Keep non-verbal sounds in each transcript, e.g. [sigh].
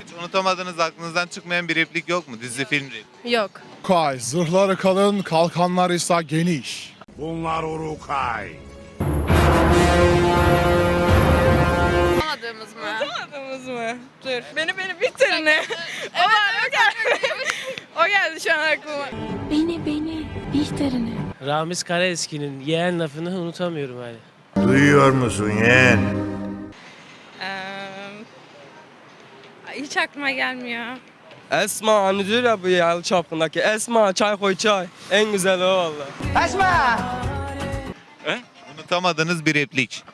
Hiç unutamadığınız aklınızdan çıkmayan bir replik yok mu? Dizi film repliği. Yok. Kay, zırhları kalın, kalkanlar ise geniş. Bunlar Urukay. Anladığımız mı? Anladınız mı? Dur. Beni beni bitirin. [laughs] o var o geldi. [laughs] o geldi şu an aklıma. İşlerini. Ramiz Karaeski'nin yeğen lafını unutamıyorum hani. Duyuyor musun yeğen? Ee, hiç aklıma gelmiyor. Esma hani diyor ya bu yalı çapkındaki Esma çay koy çay. En güzel o valla. Unutamadığınız bir replik.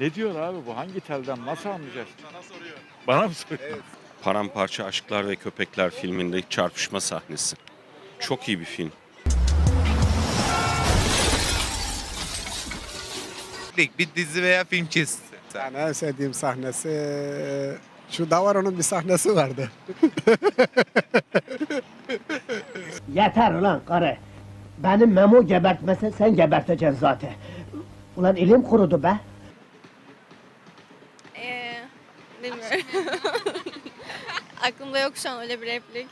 Ne diyor abi bu? Hangi telden nasıl anlayacağız? Sana soruyor. Bana mı soruyor? Paramparça Aşklar ve Köpekler filminde çarpışma sahnesi. Çok iyi bir film. Replik, bir dizi veya film çizgisi. Yani en sevdiğim sahnesi... Şu Davaro'nun bir sahnesi vardı. [laughs] Yeter ulan karı. Benim Memo gebertmese sen geberteceksin zaten. Ulan elim kurudu be. Ee, bilmiyorum. [laughs] Aklımda yok şu an öyle bir replik.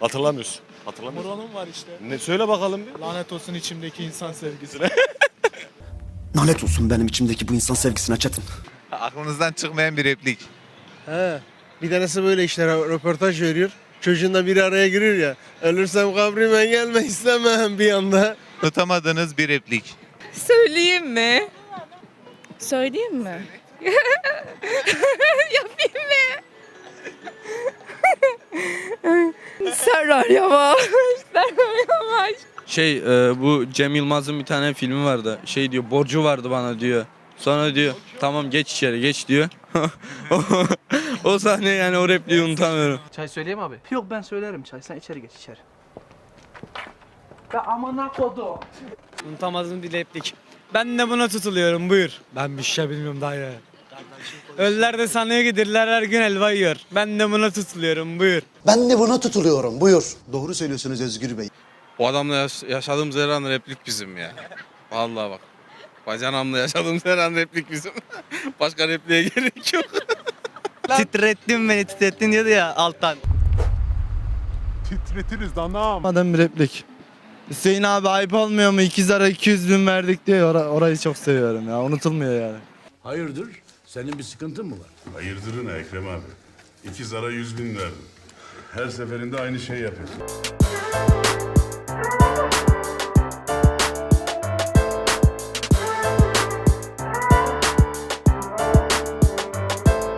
Hatırlamıyorsun. Hatırlamıyorsun. Moronum var işte. Ne söyle bakalım bir. Lanet olsun içimdeki insan sevgisine. [laughs] Lanet olsun benim içimdeki bu insan sevgisine Çetin. Aklınızdan çıkmayan bir replik. He. Bir tanesi böyle işte röportaj veriyor. Çocuğunla biri araya giriyor ya. Ölürsem kabrime gelme istemem bir anda. Unutamadığınız bir replik. Söyleyeyim mi? Söyleyeyim mi? [laughs] Serrar Yavaş. [laughs] Serrar Yavaş. Şey e, bu Cem Yılmaz'ın bir tane filmi vardı. Şey diyor borcu vardı bana diyor. Sonra diyor tamam geç içeri geç diyor. [laughs] o, sahne yani o repliği unutamıyorum. Çay söyleyeyim abi? Yok ben söylerim çay. Sen içeri geç içeri. Be amına kodu. Unutamadığım bir replik. Ben de buna tutuluyorum buyur. Ben bir şey bilmiyorum daha ya. Ölüler de sanıyor ki diriler her gün helva yiyor. Ben de buna tutuluyorum buyur. Ben de buna tutuluyorum buyur. Doğru söylüyorsunuz Özgür Bey. O adamla yaş- yaşadığımız her an replik bizim ya. Vallahi bak. Bacanamla yaşadığımız her an replik bizim. [laughs] Başka repliğe gerek yok. [laughs] Titrettin beni titrettin diyordu ya alttan. Titretiriz danam. Adam bir replik. Hüseyin abi ayıp olmuyor mu? İkiz ara 200 bin verdik diyor. Ora- orayı çok seviyorum ya. Unutulmuyor yani. Hayırdır? Senin bir sıkıntın mı var? Hayırdırın Ekrem abi. İki zara yüz bin verdim. Her seferinde aynı şey yapıyorsun.